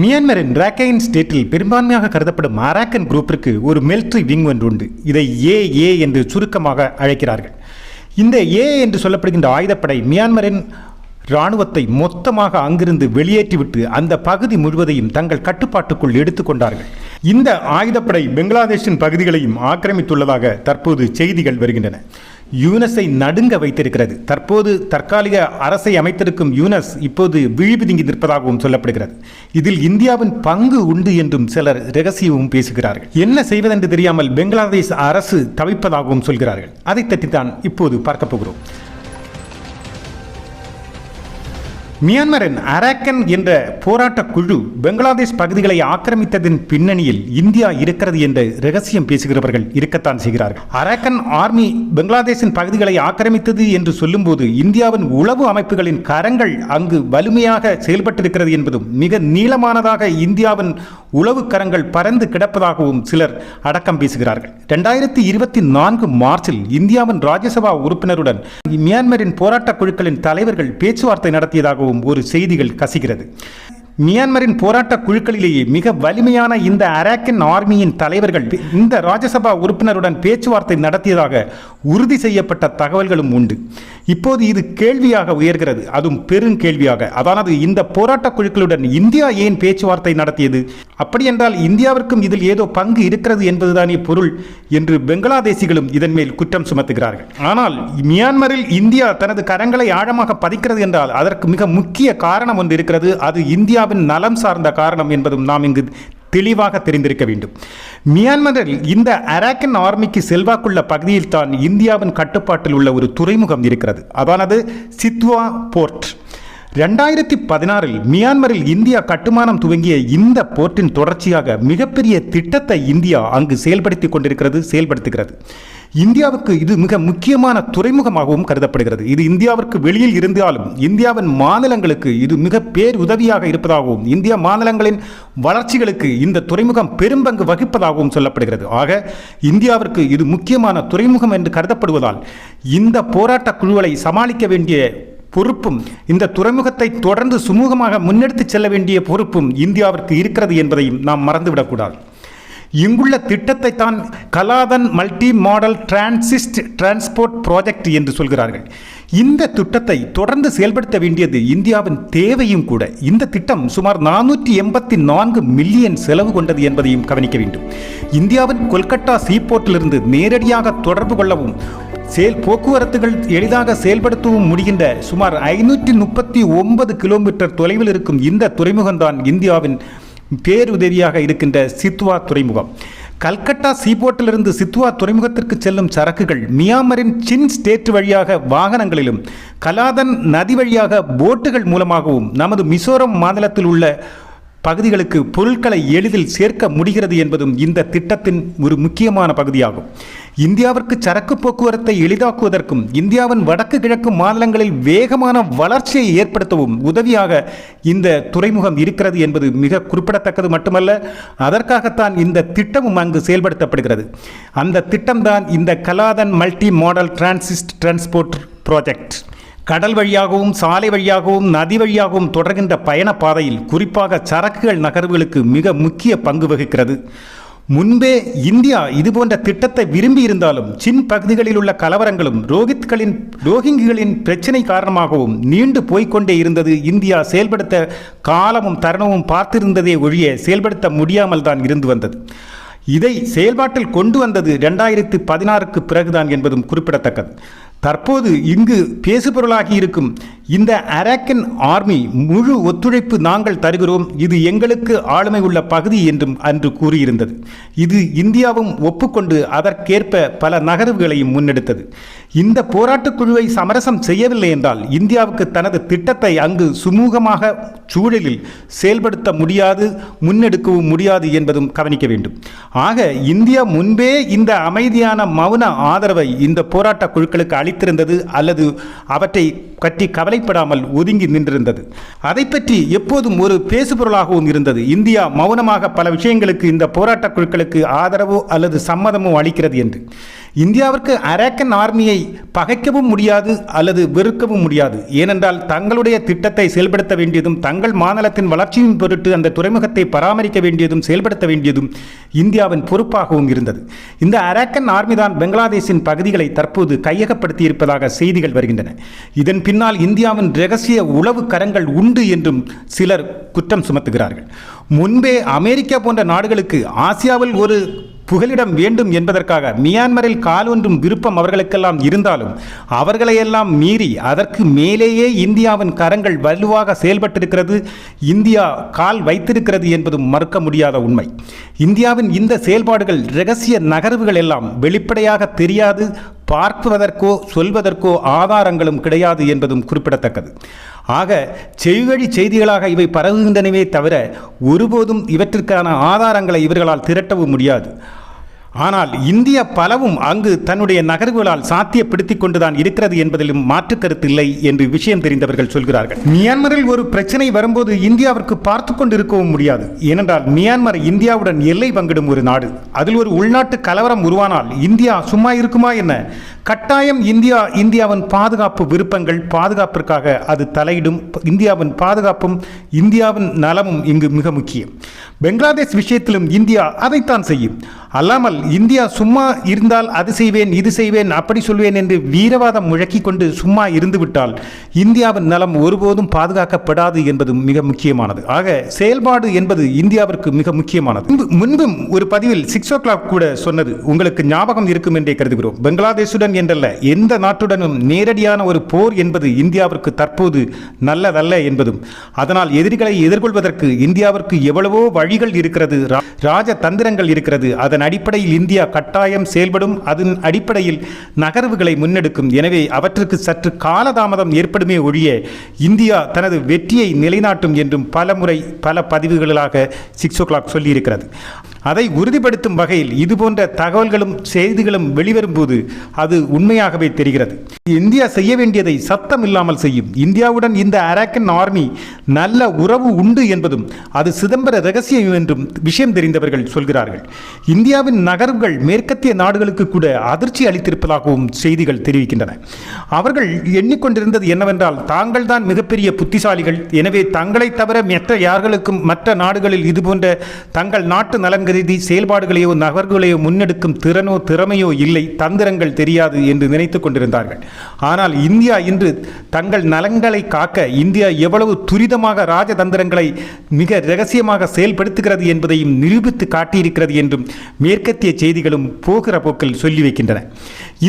மியான்மரின் Rakhine ஸ்டேட்டில் பெரும்பான்மையாக கருதப்படும் அராக்கன் குரூப்பிற்கு ஒரு மிலிட்ரி விங் ஒன்று உண்டு இதை ஏ ஏ என்று சுருக்கமாக அழைக்கிறார்கள். இந்த ஏ என்று சொல்லப்படுகின்ற ஆயுதப்படை மியான்மரின் இராணுவத்தை மொத்தமாக அங்கிருந்து வெளியேற்றிவிட்டு அந்த பகுதி முழுவதையும் தங்கள் கட்டுப்பாட்டுக்குள் எடுத்துக்கொண்டார்கள் இந்த ஆயுதப்படை பெங்களாதேஷின் பகுதிகளையும் ஆக்கிரமித்துள்ளதாக தற்போது செய்திகள் வருகின்றன. யூனஸை நடுங்க வைத்திருக்கிறது. தற்போது தற்காலிக அரசை அமைத்திருக்கும் யூனஸ் இப்போது விழிபிதுங்கி நிற்பதாகவும் சொல்லப்படுகிறது. இதில் இந்தியாவின் பங்கு உண்டு என்றும் சிலர் ரகசியமும் பேசுகிறார்கள். என்ன செய்வதென்று தெரியாமல் பெங்களாதேஷ் அரசு தவிப்பதாகவும் சொல்கிறார்கள். அதை தட்டித்தான் இப்போது பார்க்க போகிறோம். மியான்மரின் அரக்கன் என்ற போராட்ட குழு பெங்களாதேஷ் பகுதிகளை ஆக்கிரமித்ததின் பின்னணியில் இந்தியா இருக்கிறது என்று ரகசியம் பேசுகிறவர்கள் இருக்கத்தான் செய்கிறார்கள். அரக்கன் ஆர்மி பங்களாதேஷின் பகுதிகளை ஆக்கிரமித்தது என்று சொல்லும்போது இந்தியாவின் உளவு அமைப்புகளின் கரங்கள் அங்கு வலிமையாக செயல்பட்டிருக்கிறது என்பதும் மிக நீளமானதாக இந்தியாவின் உளவு கரங்கள் பறந்து கிடப்பதாகவும் சிலர் அடக்கம் பேசுகிறார்கள் இரண்டாயிரத்தி இருபத்தி நான்கு மார்ச்சில் இந்தியாவின் ராஜ்யசபா உறுப்பினருடன் மியான்மரின் போராட்ட குழுக்களின் தலைவர்கள் பேச்சுவார்த்தை நடத்தியதாகவும் ஒரு செய்திகள் கசிகிறது. மியான்மரின் போராட்ட குழுக்களிலேயே மிக வலிமையான இந்த அராக்கன் ஆர்மியின் தலைவர்கள் இந்த ராஜ்யசபா உறுப்பினருடன் பேச்சுவார்த்தை நடத்தியதாக உறுதி செய்யப்பட்ட தகவல்களும் உண்டு. இப்போது இது கேள்வியாக உயர்கிறது. அதுவும் பெருங்கேள்வியாக அதானது இந்த போராட்ட குழுக்களுடன் இந்தியா ஏன் பேச்சுவார்த்தை நடத்தியது? அப்படியென்றால் இந்தியாவிற்கும் இதில் ஏதோ பங்கு இருக்கிறது என்பதுதானே பொருள் என்று பெங்களாதேசிகளும் இதன் மேல் குற்றம் சுமத்துகிறார்கள். ஆனால் மியான்மரில் இந்தியா தனது கரங்களை ஆழமாக பதிக்கிறது என்றால் அதற்கு மிக முக்கிய காரணம் ஒன்று இருக்கிறது. அது இந்தியா இந்தியாவின் நலம் சார்ந்த காரணம் என்பதும் நாம் இங்கு தெளிவாக தெரிந்திருக்க வேண்டும். மியான்மரில் இந்த அராக்கன் ஆர்மிக்கு செல்வாக்குள்ள பகுதியில் தான் இந்தியாவின் கட்டுப்பாட்டில் உள்ள ஒரு துறைமுகம் இருக்கிறது. அதானது சித்வா போர்ட். ரெண்டாயிரத்தி பதினாறில் மியான்மரில் இந்தியா கட்டுமானம் துவங்கிய இந்த போர்ட்டின் தொடர்ச்சியாக மிகப்பெரிய திட்டத்தை இந்தியா அங்கு செயல்படுத்தி கொண்டிருக்கிறது செயல்படுத்துகிறது. இந்தியாவுக்கு இது மிக முக்கியமான துறைமுகமாகவும் கருதப்படுகிறது. இது இந்தியாவிற்கு வெளியில் இருந்தாலும் இந்தியாவின் மாநிலங்களுக்கு இது மிக பேருதவியாக இருப்பதாகவும் இந்திய மாநிலங்களின் வளர்ச்சிகளுக்கு இந்த துறைமுகம் பெரும்பங்கு வகிப்பதாகவும் சொல்லப்படுகிறது. ஆக இந்தியாவிற்கு இது முக்கியமான துறைமுகம் என்று கருதப்படுவதால் இந்த போராட்ட குழுக்களை சமாளிக்க வேண்டிய பொறுப்பும் இந்த துறைமுகத்தை தொடர்ந்து சுமூகமாக முன்னெடுத்துச் செல்ல வேண்டிய பொறுப்பும் இந்தியாவிற்கு இருக்கிறது என்பதையும் நாம் மறந்துவிடக்கூடாது. இங்குள்ள திட்டத்தை தான் Kaladan multi modal transit transport project என்று சொல்கிறார்கள். இந்த திட்டத்தை தொடர்ந்து செயல்படுத்த வேண்டியது இந்தியாவின் தேவையும் கூட. இந்த திட்டம் சுமார் நானூற்றி எண்பத்தி நான்கு மில்லியன் செலவு கொண்டது என்பதையும் கவனிக்க வேண்டும். இந்தியாவின் கொல்கட்டா சீபோர்ட்டிலிருந்து நேரடியாக தொடர்பு கொள்ளவும் செயல் போக்குவரத்துகள் எளிதாக செயல்படுத்தவும் முடிகின்ற சுமார் ஐநூற்றி முப்பத்தி ஒன்பது கிலோமீட்டர் தொலைவில் இருக்கும் இந்த துறைமுகம்தான் இந்தியாவின் பேருதவியாக இருக்கின்ற சித்வா துறைமுகம். கல்கட்டா சீபோர்ட்டிலிருந்து சித்வா துறைமுகத்திற்கு செல்லும் சரக்குகள் மியான்மரின் சின் ஸ்டேட் வழியாக வாகனங்களிலும் கலாதன் நதி வழியாக போட்டுகள் மூலமாகவும் நமது மிசோரம் மாநிலத்தில் உள்ள பகுதிகளுக்கு பொருட்களை எளிதில் சேர்க்க முடிகிறது என்பதும் இந்த திட்டத்தின் ஒரு முக்கியமான பகுதியாகும். இந்தியாவிற்கு சரக்கு போக்குவரத்தை எளிதாக்குவதற்கும் இந்தியாவின் வடக்கு கிழக்கு மாநிலங்களில் வேகமான வளர்ச்சியை ஏற்படுத்தவும் உதவியாக இந்த துறைமுகம் இருக்கிறது என்பது மிக குறிப்பிடத்தக்கது மட்டுமல்ல அதற்காகத்தான் இந்த திட்டமும் அங்கு செயல்படுத்தப்படுகிறது. அந்த திட்டம்தான் இந்த Kaladan multi modal transit transport project. கடல் வழியாகவும் சாலை வழியாகவும் நதி வழியாகவும் தொடர்கின்ற பயண பாதையில் குறிப்பாக சரக்குகள் நகர்வுகளுக்கு மிக முக்கிய பங்கு வகிக்கிறது. முன்பே இந்தியா இதுபோன்ற திட்டத்தை விரும்பி இருந்தாலும் சின் பகுதிகளில் உள்ள கலவரங்களும் ரோஹித்களின் ரோஹிங்கிகளின் பிரச்சனை காரணமாகவும் நீண்டு போய்க்கொண்டே இருந்தது. இந்தியா செயல்படுத்த காலமும் தருணமும் பார்த்திருந்ததே ஒழிய செயல்படுத்த முடியாமல் தான் இருந்து வந்தது. இதை செயல்பாட்டில் கொண்டு வந்தது ரெண்டாயிரத்து பதினாறுக்கு பிறகுதான் என்பதும் குறிப்பிடத்தக்கது. தற்போது இங்கு பேசுபொருளாகி இருக்கும் இந்த அரேக்கன் ஆர்மி முழு ஒத்துழைப்பு நாங்கள் தருகிறோம். இது எங்களுக்கு ஆளுமை உள்ள பகுதி என்றும் அன்று கூறியிருந்தது. இது இந்தியாவும் ஒப்புக்கொண்டு அதற்கேற்ப பல நகர்வுகளையும் முன்னெடுத்தது. இந்த போராட்டக் குழுவை சமரசம் செய்யவில்லை என்றால் இந்தியாவுக்கு தனது திட்டத்தை அங்கு சுமூகமாக சூழலில் செயல்படுத்த முடியாது முன்னெடுக்கவும் முடியாது என்பதும் கவனிக்க வேண்டும். ஆக இந்தியா முன்பே இந்த அமைதியான மௌன ஆதரவை இந்த போராட்ட குழுக்களுக்கு அளித்திருந்தது அல்லது அவற்றை பற்றி கவலைப்படாமல் ஒதுங்கி நின்றிருந்தது. அதை பற்றி எப்போதும் ஒரு பேசுபொருளாகவும் இருந்தது. இந்தியா மௌனமாக பல விஷயங்களுக்கு இந்த போராட்டக் குழுக்களுக்கு ஆதரவோ அல்லது சம்மதமோ அளிக்கிறது என்று. இந்தியாவிற்கு அரேக்கன் ஆர்மியை பகைக்கவும் முடியாது அல்லது வெறுக்கவும் முடியாது. ஏனென்றால் தங்களுடைய திட்டத்தை செயல்படுத்த வேண்டியதும் தங்கள் மாநிலத்தின் வளர்ச்சியின் பொருட்டு அந்த துறைமுகத்தை பராமரிக்க வேண்டியதும் செயல்படுத்த வேண்டியதும் இந்தியாவின் பொறுப்பாகவும் இருந்தது. இந்த அரேக்கன் ஆர்மி தான் பகுதிகளை தற்போது கையகப்படுத்தி இருப்பதாக செய்திகள் வருகின்றன. இதன் பின்னால் இந்தியாவின் ரகசிய உளவு கரங்கள் உண்டு என்றும் சிலர் குற்றம் சுமத்துகிறார்கள். முன்பே அமெரிக்கா போன்ற நாடுகளுக்கு ஆசியாவில் ஒரு புகலிடம் வேண்டும் என்பதற்காக மியான்மரில் காலொன்றும் விருப்பம் அவர்களுக்கெல்லாம் இருந்தாலும் அவர்களையெல்லாம் மீறி அதற்கு மேலேயே இந்தியாவின் கரங்கள் வலுவாக செயல்பட்டிருக்கிறது இந்தியா கால் வைத்திருக்கிறது என்பதும் மறுக்க முடியாத உண்மை. இந்தியாவின் இந்த செயல்பாடுகள் ரகசிய நகர்வுகள் எல்லாம் வெளிப்படையாக தெரியாது பார்ப்பதற்கோ சொல்வதற்கோ ஆதாரங்களும் கிடையாது என்பதும் குறிப்பிடத்தக்கது. ஆக செவிவழி செய்திகளாக இவை பரவுகின்றனவே தவிர ஒருபோதும் இவற்றிற்கான ஆதாரங்களை இவர்களால் திரட்டவும் முடியாது. ஆனால் இந்திய பலவும் அங்கு தன்னுடைய நகர்வுகளால் சாத்தியப்படுத்திக் கொண்டுதான் இருக்கிறது என்பதிலும் மாற்று கருத்து இல்லை என்று விஷயம் தெரிந்தவர்கள் சொல்கிறார்கள். மியான்மரில் ஒரு பிரச்சனை வரும்போது இந்தியாவிற்கு பார்த்து கொண்டு இருக்கவும் முடியாது. ஏனென்றால் மியான்மர் இந்தியாவுடன் எல்லை பங்கிடும் ஒரு நாடு. அதில் ஒரு உள்நாட்டு கலவரம் உருவானால் இந்தியா சும்மா இருக்குமா என்ன? கட்டாயம் இந்தியா இந்தியாவின் பாதுகாப்பு விருப்பங்கள் பாதுகாப்பிற்காக அது தலையிடும். இந்தியாவின் பாதுகாப்பும் இந்தியாவின் நலமும் இங்கு மிக முக்கியம். பெங்களாதேஷ் விஷயத்திலும் இந்தியா அதைத்தான் செய்யும். அல்லாமல் இந்தியா சும்மா இருந்தால் அது செய்வேன் இது செய்வேன் அப்படி சொல்வேன் என்று வீரவாதம் முழக்கிக் கொண்டு சும்மா இருந்துவிட்டால் இந்தியாவின் நலம் ஒருபோதும் பாதுகாக்கப்படாது என்பது மிக முக்கியமானது. ஆக செயல்பாடு என்பது இந்தியாவிற்கு மிக முக்கியமானது. முன்பும் ஒரு பதிவில் சிக்ஸ் ஓ கிளாக் கூட சொன்னது உங்களுக்கு ஞாபகம் இருக்கும் என்றே கருதுகிறோம். பங்களாதேஷுடன் என்றல்ல எந்த நாட்டுடனும் நேரடியான ஒரு போர் என்பது இந்தியாவிற்கு தற்போது நல்லதல்ல என்பதும் அதனால் எதிரிகளை எதிர்கொள்வதற்கு இந்தியாவிற்கு எவ்வளவோ வழிகள் இருக்கிறது ராஜ தந்திரங்கள் இருக்கிறது அதன் அடிப்படையில் இந்தியா கட்டாயம் செயல்படும் அதன் அடிப்படையில் நகர்வுகளை முன்னெடுக்கும். எனவே அவற்றுக்கு சற்று காலதாமதம் ஏற்படுமே ஒழிய இந்தியா தனது வெற்றியை நிலைநாட்டும் என்றும் பலமுறை பல பதிவுகளாக சிக்ஸ் ஓ கிளாக் சொல்லியிருக்கிறது. அதை உறுதிப்படுத்தும் வகையில் இதுபோன்ற தகவல்களும் செய்திகளும் வெளிவரும்போது அது உண்மையாகவே தெரிகிறது. இந்தியா செய்ய வேண்டியதை சத்தம் இல்லாமல் செய்யும். இந்தியாவுடன் இந்த அராக்கன் ஆர்மி நல்ல உறவு உண்டு என்பதும் அது சிதம்பர ரகசியம் என்றும் விஷயம் தெரிந்தவர்கள் சொல்கிறார்கள். இந்தியாவின் நகர்வுகள் மேற்கத்திய நாடுகளுக்கு கூட அதிர்ச்சி அளித்திருப்பதாகவும் செய்திகள் தெரிவிக்கின்றன. அவர்கள் எண்ணிக்கொண்டிருந்தது என்னவென்றால் தாங்கள் தான் மிகப்பெரிய புத்திசாலிகள். எனவே தங்களை தவிர மற்ற யார்களுக்கும் மற்ற நாடுகளில் இதுபோன்ற தங்கள் நாட்டு நலன்கள் கருதி செயல்பாடுகளையோ நகர்களையோ முன்னெடுக்கும் திறனோ திறமையோ இல்லை. தந்திரங்கள் தெரியாது என்று நினைத்து கொண்டிருந்தார்கள். ஆனால் இந்தியா இன்று தங்கள் நலன்களை காக்க இந்தியா எவ்வளவு துரிதமாக ராஜதந்திரங்களை மிக ரகசியமாக செயல்படுத்துகிறது என்பதையும் நிரூபித்து காட்டியிருக்கிறது என்றும் மேற்கத்திய செய்திகளும் போகிற போக்கில் சொல்லி வைக்கின்றன.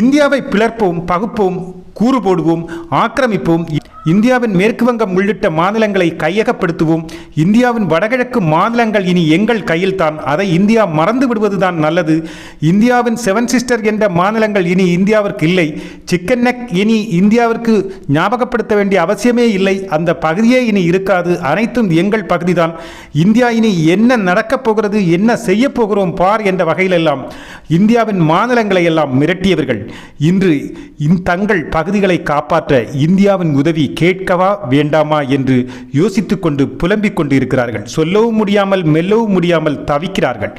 இந்தியாவை பிளர்ப்போம் பகுப்போம் கூறு போடுவோம் ஆக்கிரமிப்போம் இந்தியாவின் மேற்கு வங்கம் உள்ளிட்ட மாநிலங்களை கையகப்படுத்துவோம். இந்தியாவின் வடகிழக்கு மாநிலங்கள் இனி எங்கள் கையில்தான். அதை இந்தியா மறந்து விடுவதுதான் நல்லது. இந்தியாவின் செவன் சிஸ்டர் என்ற மாநிலங்கள் இனி இந்தியாவிற்கு இல்லை. சிக்கன் நெக் இனி இந்தியாவிற்கு ஞாபகப்படுத்த வேண்டிய அவசியமே இல்லை. அந்த பகுதியே இனி இருக்காது. அனைத்தும் எங்கள் பகுதிதான். இந்தியா இனி என்ன நடக்கப் போகிறது என்ன செய்ய போகிறோம் பார் என்ற வகையிலெல்லாம் இந்தியாவின் மாநிலங்களை எல்லாம் மிரட்டியவர்கள். இன்று இந் தங்கள் பகுதிகளை காப்பாற்ற இந்தியாவின் உதவி கேட்கவா வேண்டாமா என்று யோசித்து கொண்டு புலம்பிக் கொண்டு இருக்கிறார்கள் சொல்லவும் முடியாமல் மெல்லவும் முடியாமல் தவிக்கிறார்கள்.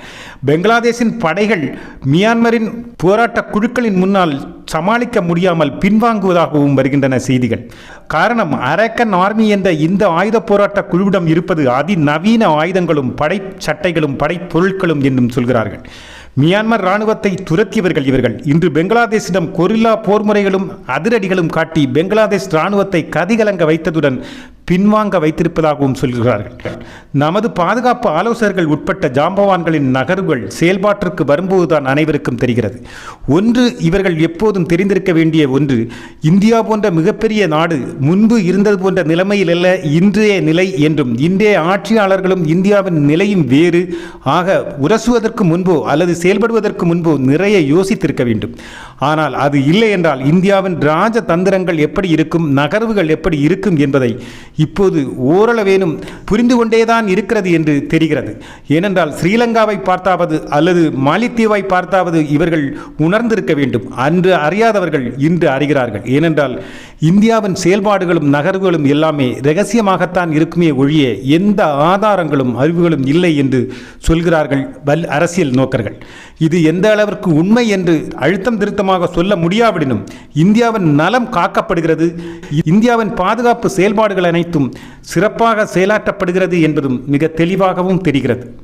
பங்களாதேஷின் படைகள் மியான்மரின் போராட்ட குழுக்களின் முன்னால் சமாளிக்க முடியாமல் பின்வாங்குவதாகவும் வருகின்றன செய்திகள். காரணம் அரக்கன் ஆர்மி என்ற இந்த ஆயுத போராட்ட குழுவிடம் இருப்பது அதிநவீன ஆயுதங்களும் படை சட்டைகளும் படைப்பொருட்களும் என்றும் சொல்கிறார்கள். மியான்மர் ராணுவத்தை துரத்தியவர்கள் இவர்கள். இன்று பெங்களாதேஷிடம் கொரில்லா போர்முறைகளும் அதிரடிகளும் காட்டி பெங்களாதேஷ் ராணுவத்தை கதிகலங்க வைத்ததுடன் பின்வாங்க வைத்திருப்பதாகவும் சொல்கிறார்கள். நமது பாதுகாப்பு ஆலோசகர்கள் உட்பட்ட ஜாம்பவான்களின் நகர்வுகள் செயல்பாட்டிற்கு வரும்போதுதான் அனைவருக்கும் தெரிகிறது. ஒன்று இவர்கள் எப்போதும் தெரிந்திருக்க வேண்டிய ஒன்று இந்தியா போன்ற மிகப்பெரிய நாடு முன்பு இருந்தது போன்ற நிலைமையில் அல்ல இன்றைய நிலை என்றும் இன்றைய ஆட்சியாளர்களும் இந்தியாவின் நிலையும் வேறு. ஆக உரசுவதற்கு முன்போ அல்லது செயல்படுவதற்கு முன்போ நிறைய யோசித்திருக்க வேண்டும். ஆனால் அது இல்லை என்றால் இந்தியாவின் ராஜதந்திரங்கள் எப்படி இருக்கும் நகர்வுகள் எப்படி இருக்கும் என்பதை இப்போது ஓரளவேனும் புரிந்து கொண்டேதான் இருக்கிறது என்று தெரிகிறது. ஏனென்றால் ஸ்ரீலங்காவை பார்த்தாவது அல்லது மாலித்தீவை பார்த்தாவது இவர்கள் உணர்ந்திருக்க வேண்டும். அன்று அறியாதவர்கள் இன்று அறிகிறார்கள். ஏனென்றால் இந்தியாவின் செயல்பாடுகளும் நகர்வுகளும் எல்லாமே ரகசியமாகத்தான் இருக்குமே ஒழிய எந்த ஆதாரங்களும் அறிவுகளும் இல்லை என்று சொல்கிறார்கள் வல் அரசியல் நோக்கர்கள். இது எந்த அளவிற்கு உண்மை என்று அழுத்தம் திருத்தமாக சொல்ல முடியாவிடனும். இந்தியாவின் நலம் காக்கப்படுகிறது. இந்தியாவின் பாதுகாப்பு செயல்பாடுகள் அனைத்தும் சிறப்பாக செயலாற்றப்படுகிறது என்பதும் மிக தெளிவாகவும் தெரிகிறது.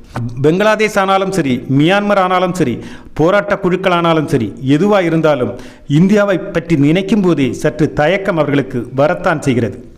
பெங்களாதேஷ் ஆனாலும் சரி மியான்மர் ஆனாலும் சரி போராட்ட குழுக்கள் ஆனாலும் சரி எதுவாக இருந்தாலும் இந்தியாவை பற்றி நினைக்கும் போதே சற்று தயக்கம் அவர்களுக்கு வரத்தான் செய்கிறது.